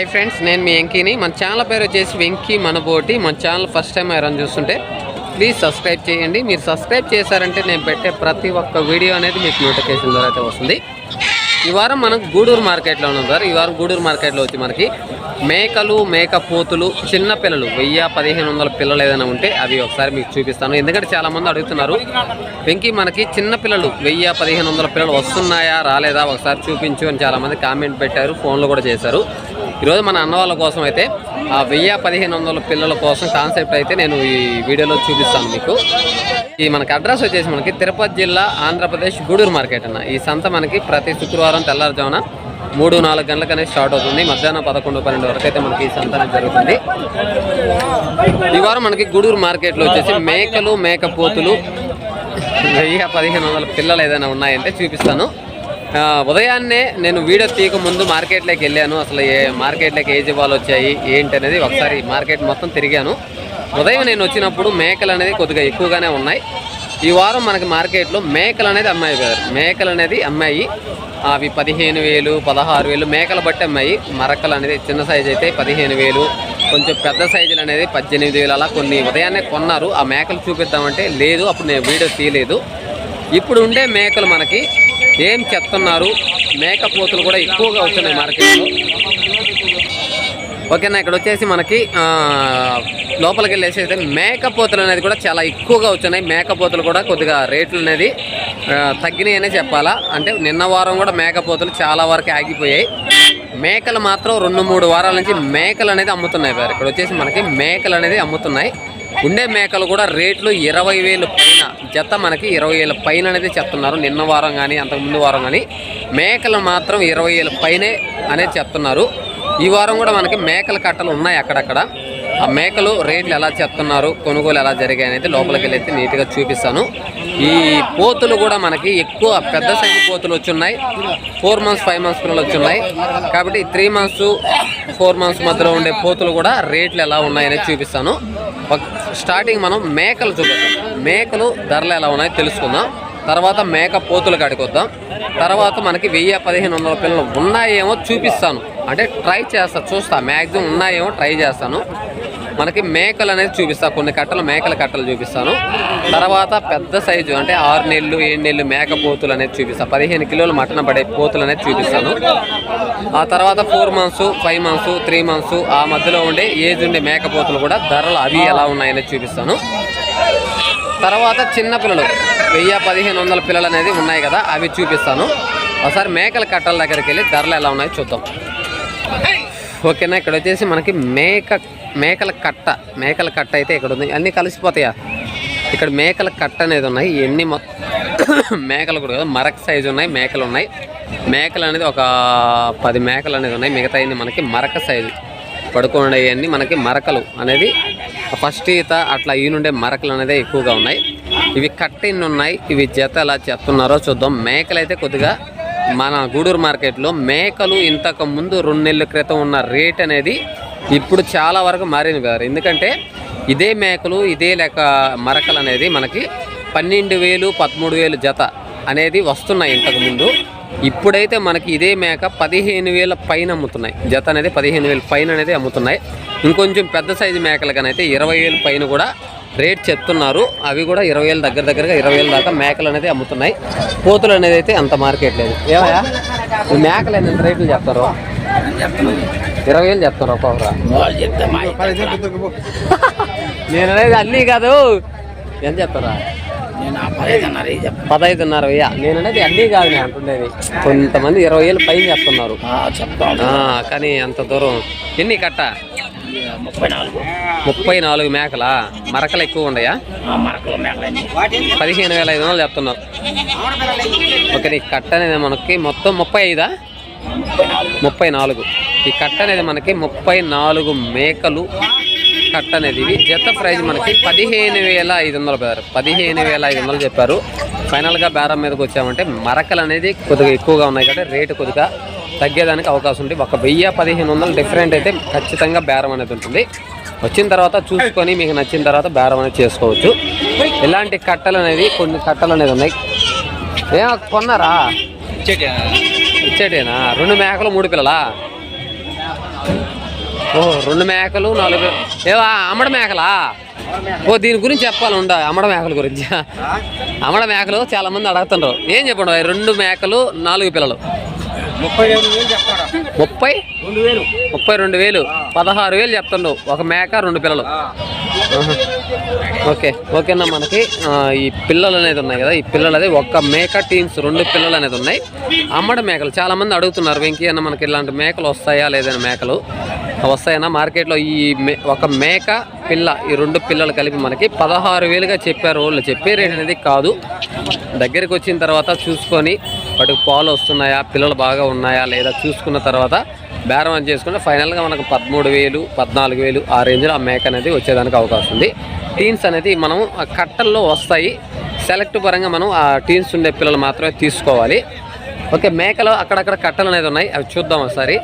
Hi friends నేను మీ వెంకీని. మన channel పేరు వచ్చేసి వెంకీ మనబోటి. మన ఛానల్ ఫస్ట్ టైం ఎవరైనా చూస్తుంటే ప్లీజ్ సబ్స్క్రైబ్ చేయండి. మీరు సబ్స్క్రైబ్ చేశారంటే నేను పెట్టే ప్రతి ఒక్క వీడియో అనేది మీకు నోటిఫికేషన్ ద్వారా అయితే వస్తుంది. ఈ వారం మనం గూడూరు మార్కెట్లో ఉన్నాం సార్. ఈ వారం గూడూరు మార్కెట్లో వచ్చి మనకి మేకలు మేక పోతులు చిన్న పిల్లలు వెయ్యి పదిహేను వందల పిల్లలు ఏదైనా ఉంటే అవి ఒకసారి మీకు చూపిస్తాను. ఎందుకంటే చాలామంది అడుగుతున్నారు వెంకీ మనకి చిన్న పిల్లలు వెయ్యి పదిహేను వందల పిల్లలు వస్తున్నాయా రాలేదా? ఒకసారి చూపించు అని చాలామంది కామెంట్ పెట్టారు ఫోన్లో కూడా చేశారు. ఈరోజు మన అన్న వాళ్ళ కోసం అయితే ఆ వెయ్యి పదిహేను వందల పిల్లల కోసం కాన్సెప్ట్ అయితే నేను ఈ వీడియోలో చూపిస్తాను మీకు. ఈ మనకి అడ్రస్ వచ్చేసి మనకి తిరుపతి జిల్లా ఆంధ్రప్రదేశ్ గూడూరు మార్కెట్ అన్న. ఈ సంత మనకి ప్రతి శుక్రవారం తెల్లారుజామున మూడు నాలుగు గంటలకు అనేది స్టార్ట్ అవుతుంది. మధ్యాహ్నం పదకొండు పన్నెండు వరకు అయితే మనకి ఈ సంత జరుగుతుంది. ఈ వారం మనకి గూడూరు మార్కెట్లో వచ్చేసి మేకలు మేకపోతులు వెయ్యి పదిహేను వందల పిల్లలు ఏదైనా ఉన్నాయంటే చూపిస్తాను. ఉదయాన్నే నేను వీడియో తీయక ముందు మార్కెట్లోకి వెళ్ళాను. అసలు ఏ మార్కెట్లోకి ఏ జీవాలు వచ్చాయి ఏంటి అనేది ఒకసారి మార్కెట్ మొత్తం తిరిగాను. ఉదయం నేను వచ్చినప్పుడు మేకలు అనేది కొద్దిగా ఎక్కువగానే ఉన్నాయి. ఈ వారం మనకి మార్కెట్లో మేకలు అనేది అమ్మాయి గారు మేకలు అనేది అమ్మాయి. అవి పదిహేను వేలు పదహారు వేలు మేకలు బట్టి అమ్మాయి. మరకలు అనేది చిన్న సైజు అయితే పదిహేను వేలు కొంచెం పెద్ద సైజులు అనేది పద్దెనిమిది వేలు అలా కొన్ని ఉదయాన్నే కొన్నారు. ఆ మేకలు చూపిద్దామంటే లేదు అప్పుడు నేను వీడియో తీయలేదు. ఇప్పుడు ఉండే మేకలు మనకి ఏం చెప్తున్నారు? మేకపోతులు కూడా ఎక్కువగా వస్తున్నాయి మార్కెట్లో. ఓకేనా ఇక్కడ వచ్చేసి మనకి లోపలికి వెళ్ళేసి అయితే మేకపోతలు అనేది కూడా చాలా ఎక్కువగా వచ్చినాయి మేకపోతలు కూడా కొద్దిగా రేట్లు అనేది తగ్గినాయనే తగ్గినాయి అనే చెప్పాలా. అంటే నిన్న వారం కూడా మేకపోతలు చాలా వరకు ఆగిపోయాయి. మేకలు మాత్రం రెండు మూడు వారాల నుంచి మేకలు అనేది అమ్ముతున్నాయి. సార్ ఇక్కడ వచ్చేసి మనకి మేకలు అనేది అమ్ముతున్నాయి. ఉండే మేకలు కూడా రేట్లు ఇరవై వేలు పైన జత మనకి ఇరవై వేల పైన అనేది చెప్తున్నారు. నిన్న వారం కానీ అంతకుముందు వారం కానీ మేకలు మాత్రం ఇరవై వేల పైనే అనేది చెప్తున్నారు. ఈ వారం కూడా మనకి మేకల కట్టలు ఉన్నాయి అక్కడక్కడ. ఆ మేకలు రేట్లు ఎలా చెప్తున్నారు కొనుగోలు ఎలా జరిగాయి అనేది లోపలికి వెళ్ళి నీట్గా చూపిస్తాను. ఈ పోతులు కూడా మనకి ఎక్కువ పెద్ద సైజు పోతులు వచ్చున్నాయి. ఫోర్ మంత్స్ ఫైవ్ మంత్స్ పిల్లలు వచ్చున్నాయి. కాబట్టి త్రీ మంత్స్ ఫోర్ మంత్స్ మధ్యలో ఉండే పోతులు కూడా రేట్లు ఎలా ఉన్నాయనేది చూపిస్తాను. స్టార్టింగ్ మనం మేకలు చూపిద్దాం మేకలు ధరలు ఎలా ఉన్నాయో తెలుసుకుందాం. తర్వాత మేక పోతులు కడుకొద్దాం తర్వాత మనకి వెయ్యి పదిహేను వందల పిల్లలు ఉన్నాయేమో చూపిస్తాను. అంటే ట్రై చేస్తా చూస్తా. మ్యాక్సిమం ఉన్నాయేమో ట్రై చేస్తాను. మనకి మేకలు అనేది చూపిస్తా కొన్ని కట్టలు మేకల కట్టలు చూపిస్తాను. తర్వాత పెద్ద సైజు అంటే ఆరు నెలలు ఏడు నెలలు మేక పోతులు అనేది చూపిస్తాను పదిహేను కిలోలు మటన పడే పోతులు అనేది చూపిస్తాను. ఆ తర్వాత four months five months three months ఆ మధ్యలో ఉండే ఏజ్ ఉండే మేక పోతులు కూడా ధరలు అవి ఎలా ఉన్నాయనేది చూపిస్తాను. తర్వాత చిన్న పిల్లలు వెయ్యి పదిహేను వందల పిల్లలు అనేది ఉన్నాయి కదా అవి చూపిస్తాను. ఒకసారి మేకల కట్టల దగ్గరికి వెళ్ళి ధరలు ఎలా ఉన్నాయో చూద్దాం. ఓకేనా ఇక్కడ వచ్చేసి మనకి మేక మేకల కట్ట మేకల కట్ట అయితే ఇక్కడ ఉంది. అన్నీ కలిసిపోతాయా? ఇక్కడ మేకల కట్ట అనేది ఉన్నాయి. ఎన్ని మొత్తం మేకలు కూడా కదా మరక సైజు ఉన్నాయి మేకలు ఉన్నాయి. మేకలు అనేది ఒక పది మేకలు అనేది ఉన్నాయి. మిగతా మనకి మరక సైజు పడుకునేవన్నీ మనకి మరకలు అనేది ఫస్ట్ ఈత అట్లా ఈనుండే నుండే మరకలు అనేది ఎక్కువగా ఉన్నాయి. ఇవి కట్టిన్ ఉన్నాయి? ఇవి జత ఎలా చెప్తున్నారో చూద్దాం. మేకలు అయితే కొద్దిగా మన గూడూరు మార్కెట్లో మేకలు ఇంతకు ముందు రెండు నెలల క్రితం ఉన్న రేట్ అనేది ఇప్పుడు చాలా వరకు మారింది కదా. ఎందుకంటే ఇదే మేకలు ఇదే లెక్క మరకలు అనేది మనకి పన్నెండు వేలు పదమూడు వేలు జత అనేది వస్తున్నాయి ఇంతకు ముందు. ఇప్పుడైతే మనకి ఇదే మేక పదిహేను వేల పైన అమ్ముతున్నాయి. జత అనేది పదిహేను వేల పైన అనేది అమ్ముతున్నాయి. ఇంకొంచెం పెద్ద సైజు మేకలకనైతే ఇరవై వేల పైన కూడా రేట్ చెప్తున్నారు. అవి కూడా ఇరవై వేలు దగ్గర దగ్గరగా ఇరవై వేల దాకా మేకలు అనేది అమ్ముతున్నాయి. పోతులు అనేది అయితే అంత మార్కెట్ లేదు. ఏమయ్యా? ఈ మేకలు ఎంత రేట్లు చెప్తారు? ఇరవై వేలు చెప్తారు ఒక్కొక్కరు. నేను అనేది అన్నీ కాదు. ఎంత చెప్తారా? పదహైదున్నర వెయ్య. నేను అనేది అన్నీ కాదు నేను అంటుండేది. కొంతమంది ఇరవై వేలు పైన చెప్తున్నారు. కానీ అంత దూరం. ఎన్ని కట్ట? ముప్పై నాలుగు. ముప్పై నాలుగు మేకలా? మరకలు ఎక్కువ ఉన్నాయా? మరకలు పదిహేను వేల ఐదు వందలు చెప్తున్నారు. ఓకే ఈ కట్ట అనేది మనకి మొత్తం ముప్పై ఐదా? ముప్పై నాలుగు. ఈ కట్ట అనేది మనకి ముప్పై నాలుగు మేకలు. కట్ట అనేది ఇవి జత ప్రైజ్ మనకి పదిహేను వేల ఐదు వందలు పేరు పదిహేను వేల ఐదు వందలు చెప్పారు. ఫైనల్గా బేరం మీదకి వచ్చామంటే మరకలు అనేది కొద్దిగా ఎక్కువగా ఉన్నాయి కాబట్టి రేటు కొద్దిగా తగ్గేదానికి అవకాశం ఉంది. ఒక వెయ్యి పదిహేను వందలు డిఫరెంట్ అయితే ఖచ్చితంగా బేరం అనేది ఉంటుంది. వచ్చిన తర్వాత చూసుకొని మీకు నచ్చిన తర్వాత బేరం అనేది చేసుకోవచ్చు. ఇలాంటి కట్టలు అనేది కొన్ని కట్టలు అనేది ఉన్నాయి. ఏ కొన్నారా? ఇచ్చేటేనా రెండు మేకలు మూడు పిల్లలా? ఓ రెండు మేకలు నాలుగు ఏవా అమ్మడ మేకలా? ఓ దీని గురించి చెప్పాలి ఉండ అమ్మడ మేకల గురించి. అమ్మడ మేకలు చాలా మంది అడుగుతుండ్రు. ఏం చెప్పండి రెండు మేకలు నాలుగు పిల్లలు? ముప్పై చెప్తాడా ముప్పై? రెండు వేలు. ముప్పై రెండు వేలు. పదహారు వేలు చెప్తుండ్రు ఒక మేక రెండు పిల్లలు. ఓకే. ఓకేనా మనకి? ఈ పిల్లలు అనేది ఉన్నాయి కదా. ఈ పిల్లలు అది ఒక్క మేక టీమ్స్ రెండు పిల్లలు అనేది ఉన్నాయి. అమ్మడ మేకలు. చాలా మంది అడుగుతున్నారు వెంకీ అన్న మనకి ఇలాంటి మేకలు వస్తాయా లేదని మేకలు. వస్తాయన్నా మార్కెట్లో ఈ మే ఒక మేక పిల్ల ఈ రెండు పిల్లలు కలిపి మనకి పదహారు వేలుగా చెప్పారు వాళ్ళు. చెప్పే రేట్ అనేది కాదు. దగ్గరికి వచ్చిన తర్వాత చూసుకొని వాటికి పాలు వస్తున్నాయా పిల్లలు బాగా ఉన్నాయా లేదా చూసుకున్న తర్వాత బేరం అని చేసుకుంటే ఫైనల్గా మనకు పదమూడు వేలు పద్నాలుగు వేలు ఆ రేంజ్లో ఆ మేక అనేది వచ్చేదానికి అవకాశం ఉంది. టీన్స్ అనేది మనం కట్టల్లో వస్తాయి. సెలెక్ట్ పరంగా మనం ఆ టీన్స్ ఉండే పిల్లలు మాత్రమే తీసుకోవాలి. ఓకే మేకలో అక్కడక్కడ కట్టలు అనేది ఉన్నాయి. అవి చూద్దాం ఒకసారి.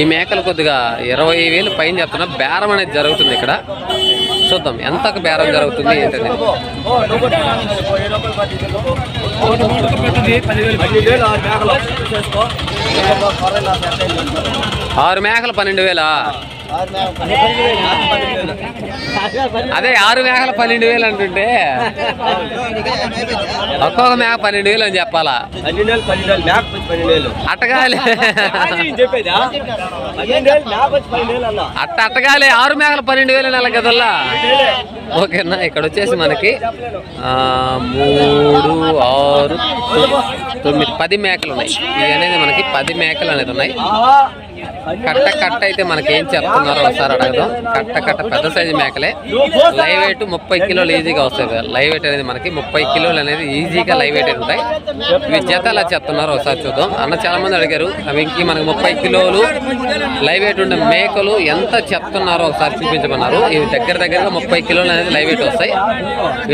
ఈ మేకలు కొద్దిగా ఇరవై వేలు పైన చెప్తున్నా బేరం అనేది జరుగుతుంది ఇక్కడ. చూద్దాం. ఎంతకు బేరం జరుగుతుంది ఏంటనేది. ఆరు మేకలు పన్నెండు వేలా? అదే ఆరు మేకలు పన్నెండు వేలు అంటుంటే. ఒక్కొక్క మేక పన్నెండు వేలు అని చెప్పాలా? పన్నెండు వేలు పన్నెండు వేలు మేక వచ్చి పన్నెండు వేలు. అట్టగాలి. అట్ట అట్టగాలి ఆరు మేకలు పన్నెండు వేలు నెల కదల్లా? ఓకేనా ఇక్కడ వచ్చేసి మనకి మూడు ఆరు తొమ్మిది పది మేకలు ఉన్నాయి. ఇవి అనేది మనకి పది మేకలు అనేది ఉన్నాయి. కట్ట కట్ట అయితే మనకి ఏం చెప్తున్నారో ఒకసారి అడగదాం. కట్ట కట్ట పెద్ద సైజు మేకలే. లైవ్ వెయిట్ ముప్పై కిలోలు ఈజీగా వస్తాయి కదా. లైవ్ వెయిట్ అనేది మనకి ముప్పై కిలోలు అనేది ఈజీగా లైవ్ వెయిట్ ఉంటాయి. ఇవి జత ఎలా చెప్తున్నారో ఒకసారి చూద్దాం. అన్న చాలా మంది అడిగారు అవి మనకి ముప్పై కిలోలు లైవ్ వెయిట్ ఉండే మేకలు ఎంత చెప్తున్నారో ఒకసారి చూపించమన్నారు. ఇవి దగ్గర దగ్గరగా ముప్పై కిలోలు అనేది లైవ్ వెయిట్ వస్తాయి.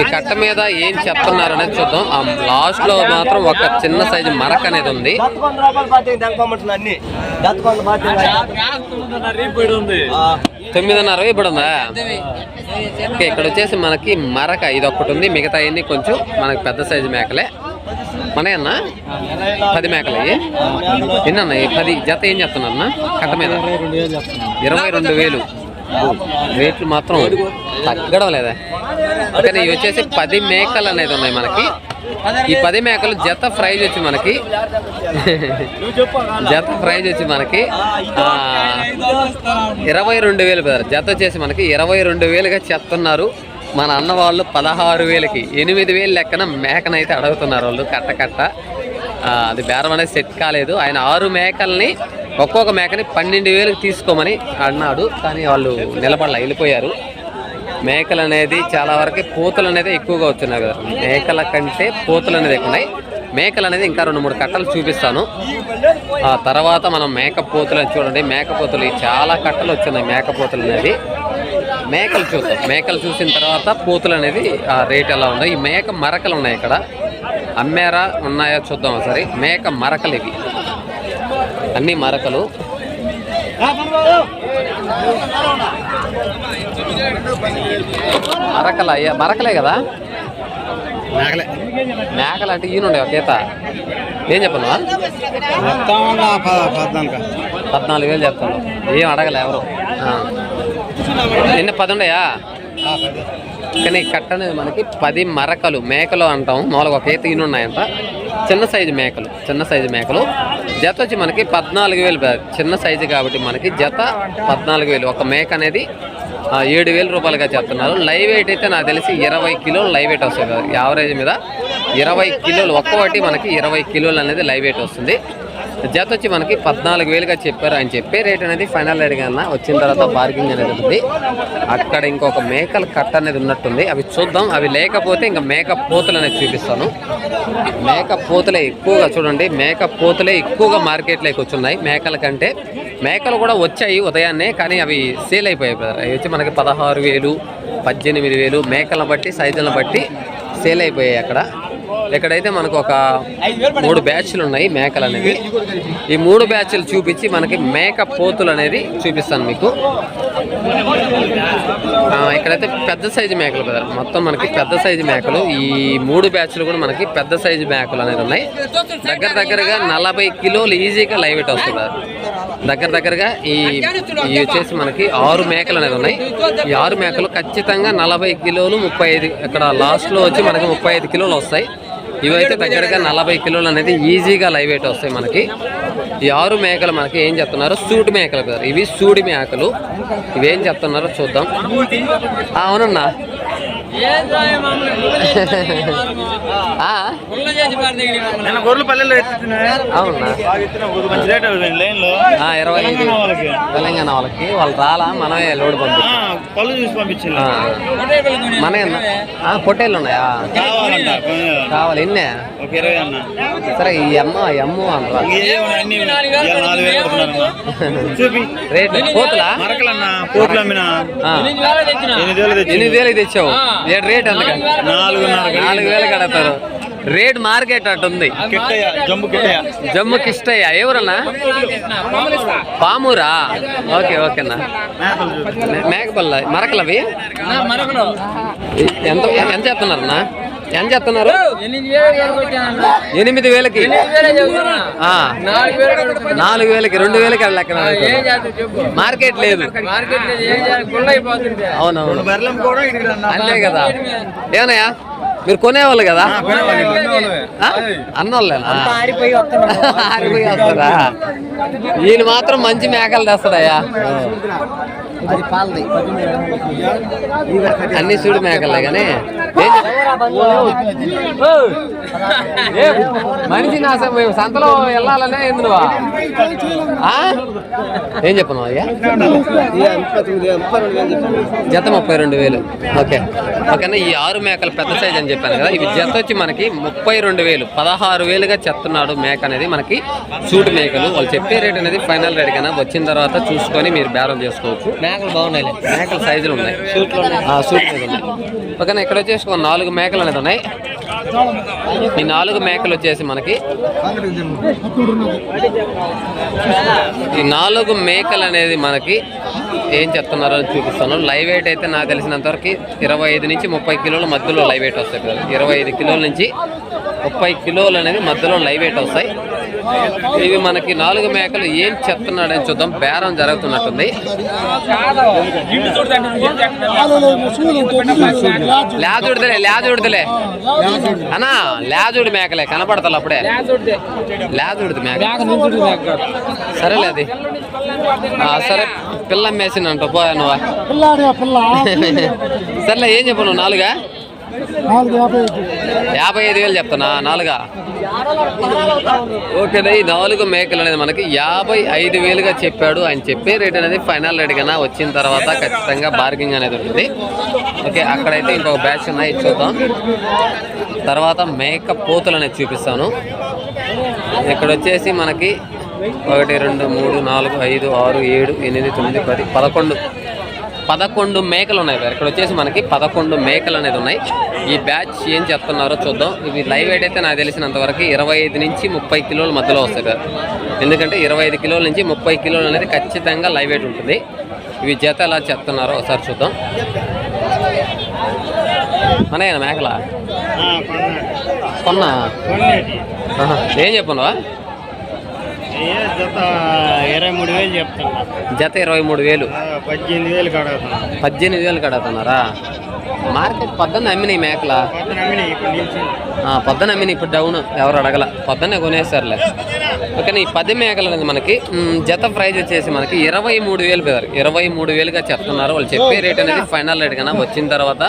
ఈ కట్ట మీద ఏం చెప్తున్నారు అనేది చూద్దాం. ఆ లాస్ట్లో మాత్రం ఒక చిన్న సైజు మరక అనేది ఉంది. అన్ని తొమ్మిదిన్నర ఇప్పుడు ఉందా. ఓకే ఇక్కడ వచ్చేసి మనకి మరక ఇది ఒక్కటి ఉంది. మిగతా అన్ని కొంచెం మనకి పెద్ద సైజు మేకలే. మన అన్న పది మేకలు. ఇవి ఎన్నన్నా ఈ పది జత ఏం చెప్తున్నా కట్ట మీద. ఇరవై రెండు వేలు. రేట్లు మాత్రం తగ్గడం లేదా. కానీ ఇవి వచ్చేసి పది మేకలు అనేది ఉన్నాయి మనకి. ఈ పది మేకలు జత ప్రైజ్ వచ్చి మనకి. జత ప్రైజ్ వచ్చి మనకి ఇరవై రెండు వేలు బ్రదర్. జత వచ్చేసి మనకి ఇరవై రెండు వేలుగా చెప్తున్నారు. మన అన్న వాళ్ళు పదహారు వేలకి ఎనిమిది వేలు లెక్కన మేకనైతే అడుగుతున్నారు వాళ్ళు కట్ట కట్ట. అది బేరం అనేది సెట్ కాలేదు. ఆయన ఆరు మేకల్ని ఒక్కొక్క మేకని పన్నెండు వేలకు తీసుకోమని అన్నాడు కానీ వాళ్ళు నిలబడలా వెళ్ళిపోయారు. మేకలు అనేది చాలా వరకు పూతలు అనేది ఎక్కువగా వచ్చినాయి కదా. మేకల కంటే పూతలు అనేది ఎక్కువ మేకలు అనేది ఇంకా రెండు మూడు కట్టలు చూపిస్తాను. ఆ తర్వాత మనం మేకపోతులు అని చూడండి. మేకపోతులు చాలా కట్టలు వచ్చినాయి మేకపోతులు అనేది మేకలు చూద్దాం. మేకలు చూసిన తర్వాత పూతలు అనేది ఆ రేట్ ఎలా ఉందో ఈ మేక మరకలు ఉన్నాయి ఇక్కడ. అమ్మేరా ఉన్నాయా చూద్దాం ఒకసారి. మేక మరకలు ఇవి. అన్ని మరకలు. మరకలు అయ్యా మరకలే కదా? మేకలే. మేకలు అంటే ఈయన ఉండే ఒక ఈత ఏం చెప్పను పద్నాలుగు. వేలు చెప్తాను ఏం అడగలే ఎవరు. నిన్న పది ఉండయా? కానీ ఈ కట్ట అనేది మనకి పది మరకలు మేకలు అంటాం. మామూలుగా ఒక ఈయన ఉన్నాయంట. చిన్న సైజు మేకలు చిన్న సైజు మేకలు. జత వచ్చి మనకి పద్నాలుగు వేలు చిన్న సైజు కాబట్టి మనకి జత పద్నాలుగు వేలు. ఒక మేక అనేది ఏడు వేల రూపాయలుగా చెప్తున్నారు లైవ్ వెయిట్ అయితే నాకు తెలిసి ఇరవై కిలోలు లైవ్ వెయిట్ వస్తుంది. యావరేజ్ మీద ఇరవై కిలోలు ఒక్కొక్కటి మనకి ఇరవై కిలోలు అనేది లైవ్ వెయిట్ వస్తుంది. జత వచ్చి మనకి పద్నాలుగు వేలుగా చెప్పారు. ఆయన చెప్పే రేట్ అనేది ఫైనల్ రేట్ కన్నా వచ్చిన తర్వాత బార్గింగ్ అనేది ఉంది. అక్కడ ఇంకొక మేకల కట్ట అనేది ఉన్నట్టుంది. అవి చూద్దాం. అవి లేకపోతే ఇంకా మేక పోతులు అనేది చూపిస్తాను. మేక పోతులే ఎక్కువగా చూడండి. మేక పోతులే ఎక్కువగా మార్కెట్లోకి వచ్చున్నాయి. మేకల కంటే మేకలు కూడా వచ్చాయి ఉదయాన్నే కానీ అవి సేల్ అయిపోయాయి అవి వచ్చి మనకి పదహారు వేలు పద్దెనిమిది వేలు మేకలను బట్టి సైజులను బట్టి సేల్ అయిపోయాయి అక్కడ. ఇక్కడైతే మనకు ఒక మూడు బ్యాచ్లు ఉన్నాయి మేకలు అనేవి. ఈ మూడు బ్యాచ్లు చూపించి మనకి మేక పోతులు అనేది చూపిస్తాను మీకు. ఆ, ఇక్కడైతే పెద్ద సైజు మేకలు కదా. మొత్తం మనకి పెద్ద సైజు మేకలు. ఈ మూడు బ్యాచ్లు కూడా మనకి పెద్ద సైజు మేకలు అనేది ఉన్నాయి. దగ్గర దగ్గరగా నలభై కిలోలు ఈజీగా లైవ్ వెయిట్ వస్తుంది దగ్గర దగ్గరగా ఈ ఈ వచ్చేసి మనకి ఆరు మేకలు అనేది ఉన్నాయి. ఈ ఆరు మేకలు ఖచ్చితంగా నలభై కిలోలు ముప్పై ఐదు ఇక్కడ లాస్ట్లో వచ్చి మనకి ముప్పై ఐదు కిలోలు వస్తాయి. ఇవైతే దగ్గరగా నలభై కిలోలు అనేది ఈజీగా లైవ్ వెయిట్ వస్తాయి మనకి. ఈ ఆరు మేకలు మనకి ఏం చెప్తున్నారు? సూటి మేకలు కదా ఇవి సూడి మేకలు. ఇవేం చెప్తున్నారో చూద్దాం. అవునన్నా. గొర్రెలు పల్లెల్లో ఇరవై ఐదు. తెలంగాణ వాళ్ళకి. వాళ్ళు రాలా మనమే లోడ్ పంపి పళ్ళు చూసి పంపించింది ఆ, మనమే ఆ, పొట్టేళ్ళు ఉన్నాయా. కావాలి. ఎన్నే? సరే ఈ అమ్మ. చూపి. రేట్ ఆ. ఎనిమిది వేలకు తెచ్చావు. రేట్ ఎంత నాలుగు వేలు. కడతారు. రేట్ మార్కెట్ అటు ఉంది. కిట్టయ్య జంబు కిట్టయ్య. జమ్ము కిష్టయ్య ఎవరన్నా? పామూరా? ఓకే ఓకేనా మేకపల్ల మరకలవి? ఎంత ఎంత చెప్తున్నారన్నా ఎంత చెప్తున్నారు? ఎనిమిది వేలకి. నాలుగు వేలకి రెండు వేలకి లెక్కన మార్కెట్ లేదు. అవునవును. అంతే కదా. ఏమన్నాయా మీరు కొనేవాళ్ళు కదా? అన్నోళ్ళేనా? ఆరిపోయి వస్తారా ఈయన మాత్రం మంచి మేకలు తెస్తాడయ్యా. అన్ని చూడు మేకలే కానీ. మనిషి నా సంతలో వెళ్ళాలనే ఏంది నువ్వా ఏం చెప్పను అయ్యా? జత ముప్పై రెండు వేలు. ఓకే. ఓకేనా ఈ ఆరు మేకలు పెద్ద సైజ్ అని చెప్పాను కదా ఇవి జత వచ్చి మనకి ముప్పై రెండు వేలు. పదహారు వేలుగా చెప్తున్నాడు మేక అనేది మనకి సూట్ మేకలు. వాళ్ళు చెప్పే రేట్ అనేది ఫైనల్ రేట్ కన్నా వచ్చిన తర్వాత చూసుకొని మీరు బేరం చేసుకోవచ్చు. మేకలు బాగున్నాయి మేకల సైజులు ఉన్నాయి. సూట్లు సూట్ మీద ఉన్నాయి. ఓకేనా ఇక్కడ వచ్చేసి నాలుగు మేకలు అనేది ఉన్నాయి. ఈ నాలుగు మేకలు వచ్చేసి మనకి ఈ నాలుగు మేకలు అనేది మనకి ఏం చెప్తున్నారో అని చూపిస్తాను. లైవ్ వెయిట్ అయితే నాకు తెలిసినంత వరకు ఇరవై ఐదు నుంచి ముప్పై కిలోల మధ్యలో లైవ్ వెయిట్ వస్తాయి ఇరవై ఐదు కిలోల నుంచి ముప్పై కిలోలు అనేది మధ్యలో లైవ్ వెయిట్ వస్తాయి. ఇవి మనకి నాలుగు మేకలు ఏం చెప్తున్నాడని చూద్దాం. బేరం జరుగుతున్నట్టుంది. లాజుడిదలే లాజుడిదలే. అన్నా లాజుడి మేకలే కనపడతాను అప్పుడే. లాజుడిది మేక. సరేలే అది. సరే పిల్ల మేసిందంట పోయా నువ్వా. సర్లే ఏం చెప్పు నువ్వు నాలుగా? యాభై ఐదు. వేలు చెప్తున్నా నాలుగా? ఓకేనా ఈ నాలుగు మేకలు అనేది మనకి యాభై ఐదు వేలుగా చెప్పాడు. ఆయన చెప్పే రేట్ అనేది ఫైనల్ రేట్ కన్నా వచ్చిన తర్వాత ఖచ్చితంగా బార్గింగ్ అనేది ఉంటుంది. ఓకే అక్కడైతే ఇంకొక బ్యాచ్ ఉన్నాయి చూద్దాం. తర్వాత మేక పోతులు అనేది చూపిస్తాను. ఇక్కడ వచ్చేసి మనకి ఒకటి రెండు మూడు నాలుగు ఐదు ఆరు ఏడు ఎనిమిది తొమ్మిది పది పదకొండు పదకొండు మేకలు ఉన్నాయి ఇక్కడ వచ్చేసి మనకి పదకొండు మేకలు అనేది ఉన్నాయి. ఈ బ్యాచ్ ఏం చెప్తున్నారో చూద్దాం. ఇవి లైవ్ వెయిట్ అయితే నాకు తెలిసినంత వరకు ఇరవై ఐదు నుంచి ముప్పై కిలోల మధ్యలో వస్తాయి కదా ఎందుకంటే ఇరవై ఐదు కిలోల నుంచి ముప్పై కిలోలు అనేది ఖచ్చితంగా లైవ్ వెయిట్ ఉంటుంది. ఇవి జత ఎలా చెప్తున్నారో ఒకసారి చూద్దాం. మనయ్య మేకలా. కొన్నా. ఏం జత ఇరవై మూడు వేలు చెప్తున్నా. జత ఇరవై మూడు వేలు. పద్దెనిమిది వేలు కడుగుతున్నా. పద్దెనిమిది వేలు కడుగుతున్నారా? మార్కెట్ పొద్దున్న అమ్మినాయి మేకల? పొద్దున అమ్మినాయి, ఇప్పుడు డౌన్ ఎవరు అడగల? పొద్దున్నే కొనేసారులే ఓకే ఈ పది మేకలు అనేది మనకి జత ప్రైజ్ వచ్చేసి మనకి ఇరవై మూడు వేలు పెదారు ఇరవై మూడు వేలుగా చెప్తున్నారు. వాళ్ళు చెప్పే రేట్ అనేది ఫైనల్ రేట్ కన్నా వచ్చిన తర్వాత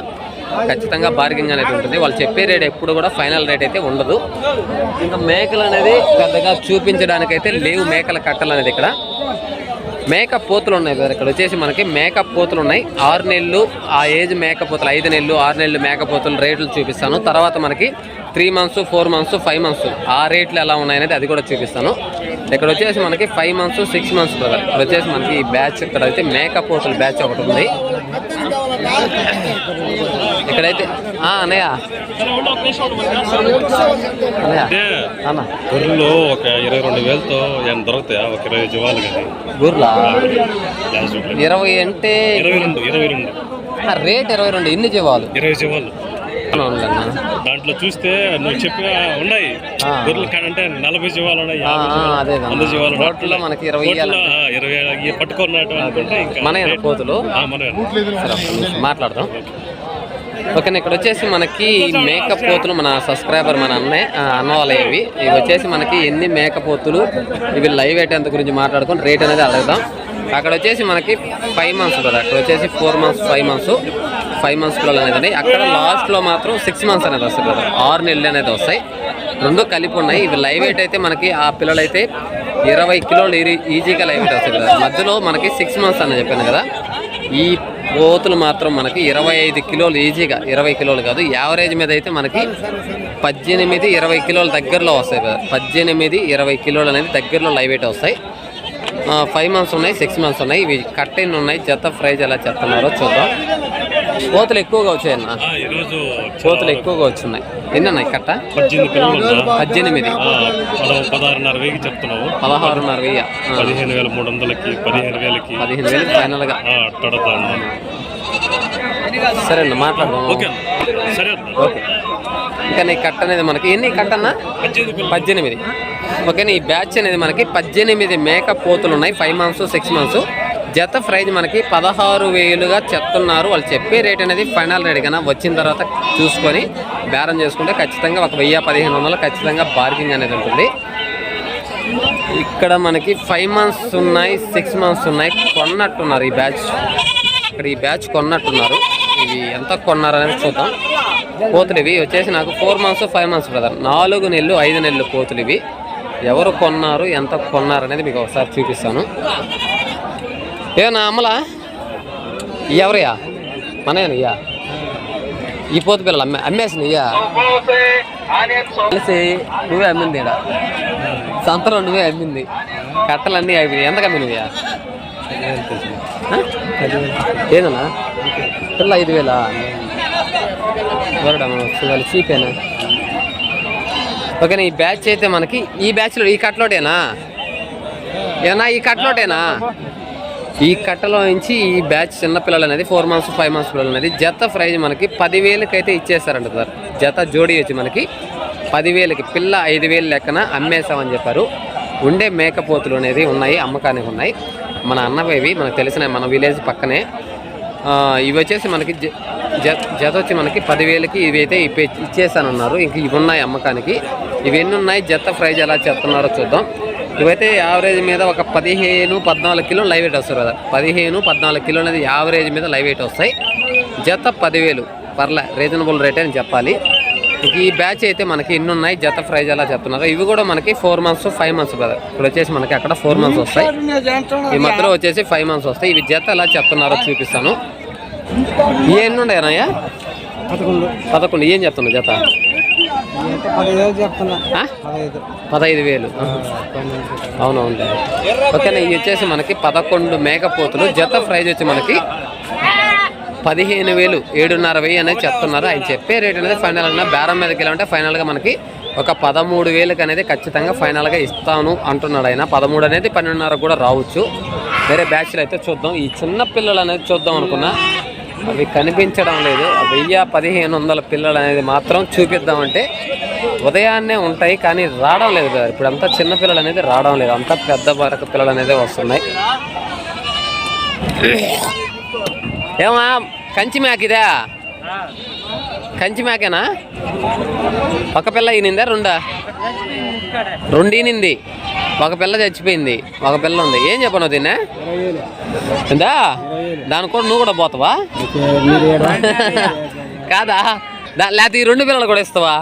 ఖచ్చితంగా బార్గింగ్ అనేది ఉంటుంది. వాళ్ళు చెప్పే రేట్ ఎప్పుడు కూడా ఫైనల్ రేట్ అయితే ఉండదు. ఇంకా మేకలు అనేది పెద్దగా చూపించడానికైతే లేవు. మేకల కట్టలు అనేది ఇక్కడ. మేక పోతులు ఉన్నాయి కదా ఇక్కడ వచ్చేసి మనకి మేక పోతులు ఉన్నాయి. ఆరు నెలలు ఆ ఏజ్ మేక పోతులు ఐదు నెలలు ఆరు నెలలు మేక పోతులు రేట్లు చూపిస్తాను. తర్వాత మనకి three months four months five months ఆ రేట్లు ఎలా ఉన్నాయనేది అది కూడా చూపిస్తాను. ఇక్కడ వచ్చేసి మనకి five months six months brother ఇక్కడ వచ్చేసి మనకి ఈ బ్యాచ్ ఇక్కడ అయితే మేక పోతుల బ్యాచ్ ఒకటి ఉంది. ఇక్కడైతే ఆ, అన్నయ్య. అన్న. గొర్రెలు ఒక ఇరవై రెండు వేలతో ఏమైనా దొరుకుతాయా? ఒక ఇరవై జీవాలు కానీ. వీక్లో. ఇరవై అంటే ఇరవై రెండు ఇరవై రెండు. రేట్ ఇరవై రెండు. ఎన్ని జీవాలు? ఇరవై జీవాలు? దాంట్లో చూస్తే నువ్వు చెప్పిన ఉన్నాయి. గొర్రెలు కాడంటే నలభై జీవాలు ఉన్నాయి జీవాలు. వంద మనకి ఇరవై ఇరవై పట్టుకున్నట్టు అనుకుంటే ఇంకా మన రేట్- కోతులు? మాట్లాడదాం. ఓకే ఇక్కడ వచ్చేసి మనకి మేకపోతులు మన సబ్స్క్రైబర్ మన అన్నయ్య అన్న వాళ్ళ ఇవి. ఇవి వచ్చేసి మనకి ఎన్ని మేకపోతులు ఇవి లైవ్ ఎంత గురించి మాట్లాడుకొని రేట్ అనేది అడుగుదాం. అక్కడ వచ్చేసి మనకి ఫైవ్ మంత్స్ కదా అక్కడ వచ్చేసి four months five months five months పిల్లలు అనేది అక్కడ లాస్ట్లో మాత్రం సిక్స్ మంత్స్ అనేది వస్తుంది కదా ఆరు నెలలు అనేది వస్తాయి. రెండు కలిపి ఉన్నాయి. ఇవి లైవ్ వెయిట్ అయితే మనకి ఆ పిల్లలు అయితే ఇరవై కిలోలు ఈజీగా లైవ్ వెయిట్ వస్తుంది కదా మధ్యలో మనకి సిక్స్ మంత్స్ అని చెప్పాను కదా. ఈ పోతులు మాత్రం మనకి ఇరవై ఐదు కిలోలు ఈజీగా. ఇరవై కిలోలు కాదు. యావరేజ్ మీద అయితే మనకి పద్దెనిమిది ఇరవై కిలోల దగ్గరలో వస్తాయి కదా పద్దెనిమిది ఇరవై కిలోలు అనేది దగ్గరలో లైవ్ వెయిట్ వస్తాయి. ఫైవ్ మంత్స్ ఉన్నాయి సిక్స్ మంత్స్ ఉన్నాయి. ఇవి కట్టెన్ ఉన్నాయి. జత ప్రైజ్ ఎలా చెప్తున్నారో చూద్దాం. కోతులు ఎక్కువగా వచ్చాయన్న కోతులు ఎక్కువగా వచ్చున్నాయి ఎన్ని కట్ట? పద్దెనిమిది పదహారున్నర వెయ్యికి చెప్తున్నావు. పదహారున్నర వెయ్యి పదిహేను వేల మూడు వందలకి పదిహేను వేలకి. పదిహేను వేలు ఫైనల్గా. సరే అన్న మాట్లాడదాం. ఓకే. సరే. ఓకే. ఇంకా నీ కట్ట అనేది మనకి ఎన్ని కట్ట పద్దెనిమిది. ఓకేనా ఈ బ్యాచ్ అనేది మనకి పద్దెనిమిది మేక పోతులు ఉన్నాయి ఫైవ్ మంత్స్ సిక్స్ మంత్స్ జత ప్రైజ్ మనకి పదహారు వేలుగా చెప్తున్నారు. వాళ్ళు చెప్పే రేట్ అనేది ఫైనల్ రేట్ కన్నా వచ్చిన తర్వాత చూసుకొని బేరం చేసుకుంటే ఖచ్చితంగా ఒక వెయ్యి పదిహేను వందలు ఖచ్చితంగా బార్గింగ్ అనేది ఉంటుంది. ఇక్కడ మనకి ఫైవ్ మంత్స్ ఉన్నాయి సిక్స్ మంత్స్ ఉన్నాయి కొన్నట్టున్నారు ఈ బ్యాచ్. ఇక్కడ ఈ బ్యాచ్ కొన్నట్టున్నారు. ఇవి ఎంత కొన్నారనేది చూద్దాం. కోతులు ఇవి వచ్చేసి నాకు four months five months brother నాలుగు నెలలు ఐదు నెలలు కోతులు ఇవి ఎవరు కొన్నారు ఎంత కొన్నారు అనేది మీకు ఒకసారి చూపిస్తాను. ఏ నా అమ్మలా? ఎవరయ్యా? మనయ్యా ఈ పోతు పిల్లలు అమ్మే అమ్మేసినయ్యా కలిసి నువ్వే అమ్మింది ఈడ సంతలో నువ్వే అమ్మింది. కట్టలన్నీ అయిపోయి ఎంత అమ్మినవయ్యా? ఏదన్నా? పిల్ల ఐదు వేలా? ఎవరడా వాళ్ళు చీపేనా? ఓకేనా ఈ బ్యాచ్ అయితే మనకి ఈ బ్యాచ్లో ఈ కట్లోటేనా ఏనా ఈ కట్లోటేనా ఈ కట్టలో నుంచి ఈ బ్యాచ్ చిన్నపిల్లలు అనేది ఫోర్ మంత్స్ ఫైవ్ మంత్స్ పిల్లలు అనేది జత ప్రైజ్ మనకి పదివేలకి అయితే ఇచ్చేస్తారంట సార్. జత జోడీ వచ్చి మనకి పదివేలకి పిల్ల ఐదు వేలు లెక్కన అమ్మేసామని చెప్పారు. ఉండే మేకపోతులు అనేది ఉన్నాయి అమ్మకానికి ఉన్నాయి. మన అన్నవేవి మనకు తెలిసిన మన విలేజ్ పక్కనే. ఇవి వచ్చేసి మనకి జత వచ్చి మనకి పదివేలకి ఇవి అయితే ఇప్పి ఇచ్చేసాను అన్నారు ఇంక ఇవి ఉన్నాయి అమ్మకానికి. ఇవి ఎన్ని ఉన్నాయి? జత ప్రైజ్ ఎలా చెప్తున్నారో చూద్దాం. ఇవైతే యావరేజ్ మీద ఒక పదిహేను పద్నాలుగు కిలో లైవ్ వెయిట్ వస్తారు కదా. పదిహేను పద్నాలుగు కిలో అనేది యావరేజ్ మీద లైవ్ వెయిట్ వస్తాయి. జత పదివేలు. పర్లే రీజనబుల్ రేట్ అని చెప్పాలి. ఇంక ఈ బ్యాచ్ అయితే మనకి ఎన్ని ఉన్నాయి? జత ప్రైజ్ ఎలా చెప్తున్నారు? ఇవి కూడా మనకి ఫోర్ మంత్స్ ఫైవ్ మంత్స్ కదా. ఇప్పుడు వచ్చేసి మనకి అక్కడ ఫోర్ మంత్స్ వస్తాయి. ఈ మధ్యలో వచ్చేసి ఫైవ్ మంత్స్ వస్తాయి. ఇవి జత ఎలా చెప్తున్నారో చూపిస్తాను. ఎన్ని ఉన్నాయి అన్నయ్య? పదకొండు. ఏం చెప్తున్నావు జత? పదివేలు చెప్తున్నా? పదహైదు. పదహైదు వేలు. అవునవును ఓకేనా ఇవి వచ్చేసి మనకి పదకొండు మేకపోతులు. జత ప్రైజ్ వచ్చి మనకి పదిహేను వేలు. ఏడున్నర వెయ్యి అనేది చెప్తున్నారు. ఆయన చెప్పే రేట్ అనేది ఫైనల్ అన్న బేరం మీదకి వెళ్ళాలంటే ఫైనల్గా మనకి ఒక పదమూడు వేలకు అనేది ఖచ్చితంగా ఫైనల్గా ఇస్తాను అంటున్నాడు ఆయన. పదమూడు అనేది పన్నెండున్నర కూడా రావచ్చు. వేరే బ్యాచ్లు అయితే చూద్దాం. ఈ చిన్న పిల్లలు అనేది చూద్దాం అనుకున్నా. అవి కనిపించడం లేదు. వెయ్యి పదిహేను వందల పిల్లలు అనేది మాత్రం చూపిద్దామంటే ఉదయాన్నే ఉంటాయి కానీ రావడం లేదు కదా. ఇప్పుడు అంతా చిన్న పిల్లలు అనేది రావడం లేదు. అంతా పెద్ద వరకు పిల్లలు అనేది వస్తున్నాయి. ఏమా కంచి మేక ఇదా? కంచి మేకేనా ఒక పిల్ల ఈనిందా రెండా? రెండు ఈనింది ఒక పిల్ల చచ్చిపోయింది. ఒక పిల్ల ఉంది. ఏం చెప్పను దీన్నే ఉందా దాని కూడా నువ్వు కూడా పోతావా? కాదా? లేకపోతే ఈ రెండు పిల్లలు కూడా ఇస్తావా?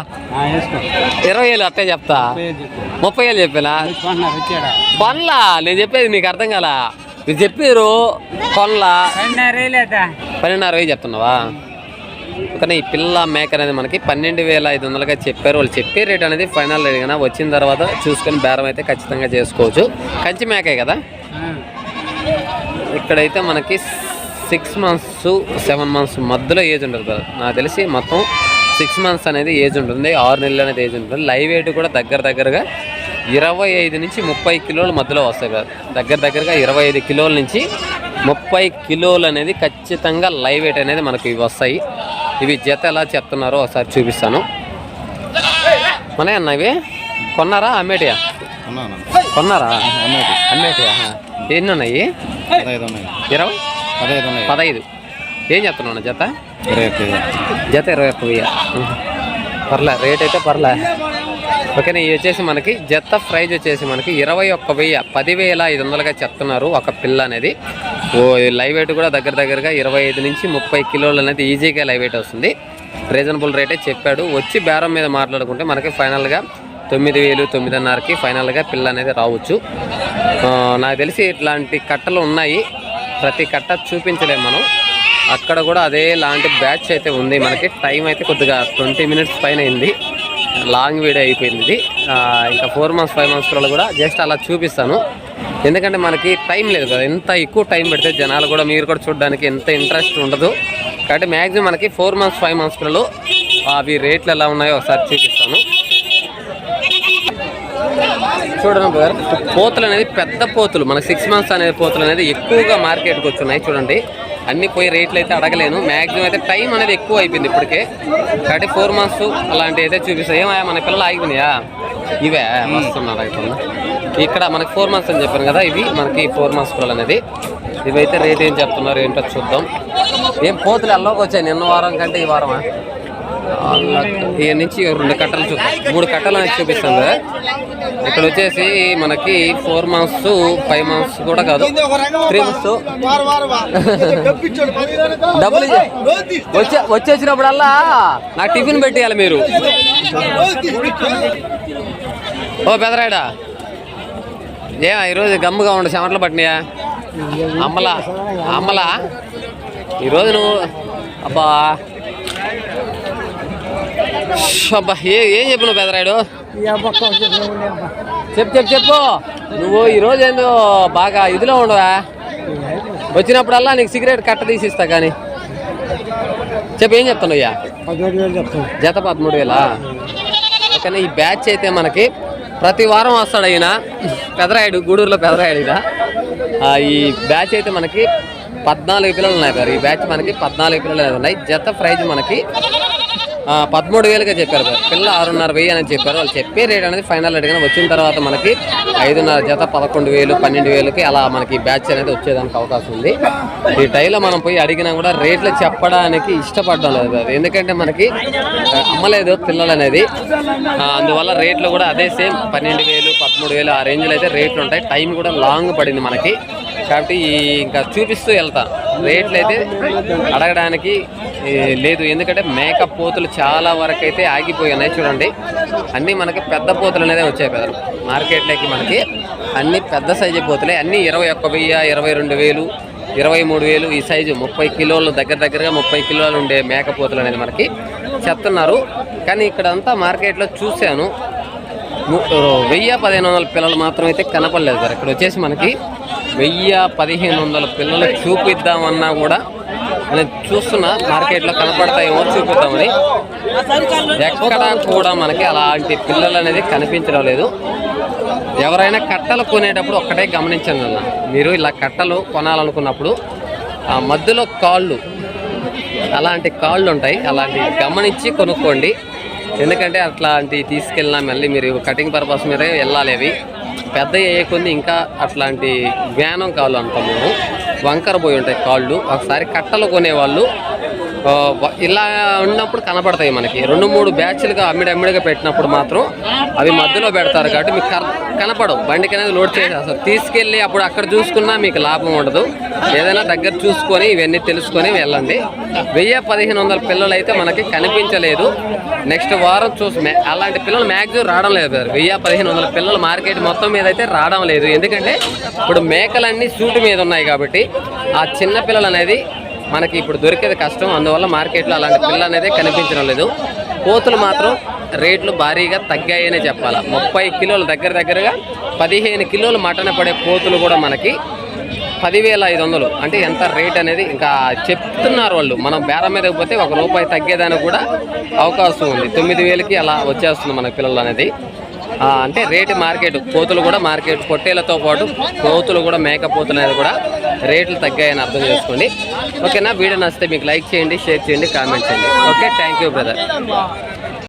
ఇరవై వేలు అట్టే చెప్తా. ముప్పై వేలు చెప్పినా? కొనలా. నేను చెప్పేది నీకు అర్థం కాలా? మీరు చెప్పారు కొనలా. పన్నెండున్నర వేలు చెప్తున్నావా? కానీ ఈ పిల్ల మేక అనేది మనకి పన్నెండు వేల ఐదు వందలుగా చెప్పారు. వాళ్ళు చెప్పే రేట్ అనేది ఫైనల్ రేట్ కదా వచ్చిన తర్వాత చూసుకొని బేరం అయితే ఖచ్చితంగా చేసుకోవచ్చు. కంచి మేకే కదా? ఇక్కడైతే మనకి సిక్స్ మంత్స్ సెవెన్ మంత్స్ మధ్యలో ఏజ్ ఉంటుంది కదా. నాకు తెలిసి మొత్తం సిక్స్ మంత్స్ అనేది ఏజ్ ఉంటుంది. ఆరు నెలలు అనేది ఏజ్ ఉంటుంది. లైవ్ వెయిట్ కూడా దగ్గర దగ్గరగా ఇరవై ఐదు నుంచి ముప్పై కిలోల మధ్యలో వస్తాయి కదా. దగ్గర దగ్గరగా ఇరవై ఐదు కిలోల నుంచి ముప్పై కిలోలు అనేది ఖచ్చితంగా లైవ్ వెయిట్ అనేది మనకి వస్తాయి. ఇవి జత ఎలా చెప్తున్నారో ఒకసారి చూపిస్తాను. మన అన్న ఇవి? కొన్నారా? అమ్మేటియా? కొన్నారా? అమ్మేటియా? ఎన్ని ఉన్నాయి? ఇరవై? పదహైదు ఏం చెప్తున్నాను జత? జత ఇరవై ఒక్క వెయ్యి పర్లే రేట్ అయితే పర్లే. ఓకేనా ఇది వచ్చేసి మనకి జత ప్రైజ్ వచ్చేసి మనకి ఇరవై ఒక్క వెయ్యి పదివేల ఐదు వందలుగా చెప్తున్నారు ఒక పిల్ల అనేది. ఓ లైవ్ వెయిట్ కూడా దగ్గర దగ్గరగా ఇరవై ఐదు నుంచి ముప్పై కిలోలు అనేది ఈజీగా లైవ్ వెయిట్ వస్తుంది. రీజనబుల్ రేటే చెప్పాడు. వచ్చి బేరం మీద మాట్లాడుకుంటే మనకి ఫైనల్గా తొమ్మిది వేలు తొమ్మిదిన్నరకి ఫైనల్గా పిల్ల అనేది రావచ్చు. నాకు తెలిసి ఇట్లాంటి కట్టలు ఉన్నాయి. ప్రతి కట్ట చూపించలేము మనం. అక్కడ కూడా అదే లాంటి బ్యాచ్ అయితే ఉంది. మనకి టైం అయితే కొద్దిగా ట్వంటీ మినిట్స్ పైన అయింది. లాంగ్ వీడియో అయిపోయింది ఇది. ఇంకా ఫోర్ మంత్స్ ఫైవ్ మంత్స్లో కూడా జస్ట్ అలా చూపిస్తాను. ఎందుకంటే మనకి టైం లేదు కదా ఎంత ఎక్కువ టైం పెడితే జనాలు కూడా మీరు కూడా చూడడానికి ఎంత ఇంట్రెస్ట్ ఉండదు. కాబట్టి మ్యాక్సిమం మనకి ఫోర్ మంత్స్ ఫైవ్ మంత్స్లలో అవి రేట్లు ఎలా ఉన్నాయో ఒకసారి చూపిస్తాను. చూడండి బ్రదర్ పోతులు అనేది పెద్ద పోతులు. మన సిక్స్ మంత్స్ అనే పోతులు అనేది ఎక్కువగా మార్కెట్కి వచ్చున్నాయి చూడండి. అన్ని పోయి రేట్లు అయితే అడగలేను. మ్యాక్సిమం అయితే టైం అనేది ఎక్కువ అయిపోయింది ఇప్పటికే. కాబట్టి ఫోర్ మంత్స్ అలాంటివి అయితే చూపిస్తాయి. ఏమయ్యా మన పిల్లలు ఆగిపోయినాయా? ఇవే అయితే ఇక్కడ మనకి ఫోర్ మంత్స్ అని చెప్పాను కదా ఇవి మనకి ఫోర్ మంత్స్ పిల్లలు అనేది. ఇవైతే రేట్ ఏం చెప్తున్నారు ఏంటో చూద్దాం. ఏం పోతులు ఎల్లోకి వచ్చాయి? నిన్న వారం కంటే ఈ వారమా? ఇక నుంచి రెండు కట్టలు చూద్దాం మూడు కట్టలు అనేది చూపిస్తుంది ఇక్కడ వచ్చేసి మనకి ఫోర్ మంత్స్ ఫైవ్ మంత్స్ కూడా కాదు. త్రీ మంత్స్ డబ్బులు వచ్చే వచ్చేసినప్పుడల్లా నాకు టిఫిన్ పెట్టేయాలి మీరు. ఓ పెదరాయడా. ఏ ఈరోజు గమ్ముగా ఉండు చెమటలు పట్టినాయా? అమ్మలా అమ్మలా. ఈరోజు నువ్వు అబ్బా. అబ్బా ఏ ఏం చెప్పు నువ్వు పెదరాయుడు చెప్పు చెప్పు చెప్పు. నువ్వు ఈరోజు ఏందో బాగా ఇదిలో ఉండవా? వచ్చినప్పుడల్లా నీకు సిగరెట్ కట్ట తీసిస్తా కానీ. చెప్పు ఏం చెప్తాను. అయ్యా జత పదమూడు వేలా? ఓకేనా ఈ బ్యాచ్ అయితే మనకి ప్రతి వారం వస్తాడు ఆయన. పెదరాయుడు గూడూరులో పెదరాయుడు ఈయన. ఈ బ్యాచ్ అయితే మనకి పద్నాలుగు పిల్లలు ఉన్నాయి సార్ ఈ బ్యాచ్ మనకి పద్నాలుగు పిల్లలు ఉన్నాయి. జత ప్రైజ్ మనకి పదమూడు వేలుగా చెప్పారు సార్. పిల్ల ఆరున్నర వెయ్యి అని చెప్పారు. వాళ్ళు చెప్పే రేట్ అనేది ఫైనల్ రేట్ కానీ వచ్చిన తర్వాత మనకి ఐదున్నర జత పదకొండు వేలు పన్నెండు వేలకి అలా మనకి బ్యాచ్ అనేది వచ్చేదానికి అవకాశం ఉంది. ఈ టైలో మనం పోయి అడిగినా కూడా రేట్లు చెప్పడానికి ఇష్టపడడం లేదు సార్. ఎందుకంటే మనకి అమ్మలేదు పిల్లలు అనేది. అందువల్ల రేట్లు కూడా అదే సేమ్ పన్నెండు వేలు పదమూడు వేలు ఆ రేంజ్లో అయితే రేట్లు ఉంటాయి. టైం కూడా లాంగ్ పడింది మనకి. కాబట్టి ఇంకా చూపిస్తూ వెళ్తా. రేట్లు అయితే అడగడానికి లేదు ఎందుకంటే మేకప్ పోతులు చాలా వరకు అయితే ఆగిపోయి ఉన్నాయి చూడండి. అన్నీ మనకి పెద్ద పోతులు అనేది వచ్చాయి పెద్దలు. మార్కెట్లోకి మనకి అన్ని పెద్ద సైజు పోతులే. అన్నీ ఇరవై ఒక్క వెయ్యి ఇరవై రెండు వేలు ఇరవై మూడు వేలు ఈ సైజు. ముప్పై కిలోలు దగ్గర దగ్గరగా ముప్పై కిలోలు ఉండే మేకపోతులు అనేది మనకి చెప్తున్నారు. కానీ ఇక్కడ అంతా మార్కెట్లో చూశాను. వెయ్యి పదిహేను వందల పిల్లలు మాత్రం అయితే కనపడలేదు సార్. ఇక్కడ వచ్చేసి మనకి వెయ్యి పదిహేను వందల పిల్లలు చూపిద్దామన్నా కూడా నేను చూస్తున్నా మార్కెట్లో కనపడతాయేమో చూపిద్దామని. ఎక్కడ కూడా మనకి అలాంటి పిల్లలు అనేది కనిపించడం లేదు. ఎవరైనా కట్టలు కొనేటప్పుడు ఒక్కటే గమనించండి అన్న. మీరు ఇలా కట్టలు కొనాలనుకున్నప్పుడు ఆ మధ్యలో కాళ్ళు అలాంటి కాళ్ళు ఉంటాయి. అలాంటి గమనించి కొనుక్కోండి. ఎందుకంటే అట్లాంటివి తీసుకెళ్ళినా మళ్ళీ మీరు కటింగ్ పర్పస్ మీదే వెళ్ళాలి అవి. పెద్ద అయ్యే ఇంకా అట్లాంటి జ్ఞానం కావాలంటాం మేము. వంకర పోయి ఉంటాయి కాళ్ళు. ఒకసారి కట్టలు కొనేవాళ్ళు. ఇలా ఉన్నప్పుడు కనపడతాయి మనకి. రెండు మూడు బ్యాచ్లుగా అమ్మిడి అమ్మిడిగా పెట్టినప్పుడు మాత్రం అవి మధ్యలో పెడతారు కాబట్టి మీకు కనపడవు. బండికి అనేది లోడ్ చేసి అసలు. తీసుకెళ్ళి అప్పుడు అక్కడ చూసుకున్నా మీకు లాభం ఉండదు. ఏదైనా దగ్గర చూసుకొని ఇవన్నీ తెలుసుకొని వెళ్ళండి. వెయ్యి పదిహేను వందల పిల్లలు అయితే మనకి కనిపించలేదు. నెక్స్ట్ వారం చూసి మే- అలాంటి పిల్లలు మ్యాక్సిమం రావడం లేదు సార్. వెయ్యి పదిహేను వందల పిల్లలు మార్కెట్ మొత్తం మీద అయితే రావడం లేదు. ఎందుకంటే ఇప్పుడు మేకలన్నీ సూటు మీద ఉన్నాయి కాబట్టి ఆ చిన్న పిల్లలు అనేది మనకి ఇప్పుడు దొరికేది కష్టం అందువల్ల మార్కెట్లో అలాంటి పిల్ల అనేది కనిపించడం లేదు. కోతులు మాత్రం రేట్లు భారీగా తగ్గాయనే చెప్పాలి. ముప్పై కిలోల దగ్గర దగ్గరగా పదిహేను కిలోలు మటన పడే కోతులు కూడా మనకి పదివేల ఐదు వందలు. అంటే ఎంత రేట్ అనేది ఇంకా చెప్తున్నారు వాళ్ళు. మనం బేరం మీద పోతే ఒక రూపాయి తగ్గేదానికి కూడా అవకాశం ఉంది. తొమ్మిది వేలకి అలా వచ్చేస్తుంది మన పిల్లలు అనేది. అంటే రేటు మార్కెట్ కోతులు కూడా మార్కెట్ పొట్టేలతో పాటు కోతులు కూడా మేకపోతులు అనేది కూడా రేట్లు తగ్గాయని అర్థం చేసుకోండి. ఓకేనా? వీడియో నచ్చితే మీకు లైక్ చేయండి షేర్ చేయండి కామెంట్ చేయండి. ఓకే? Thank you brother.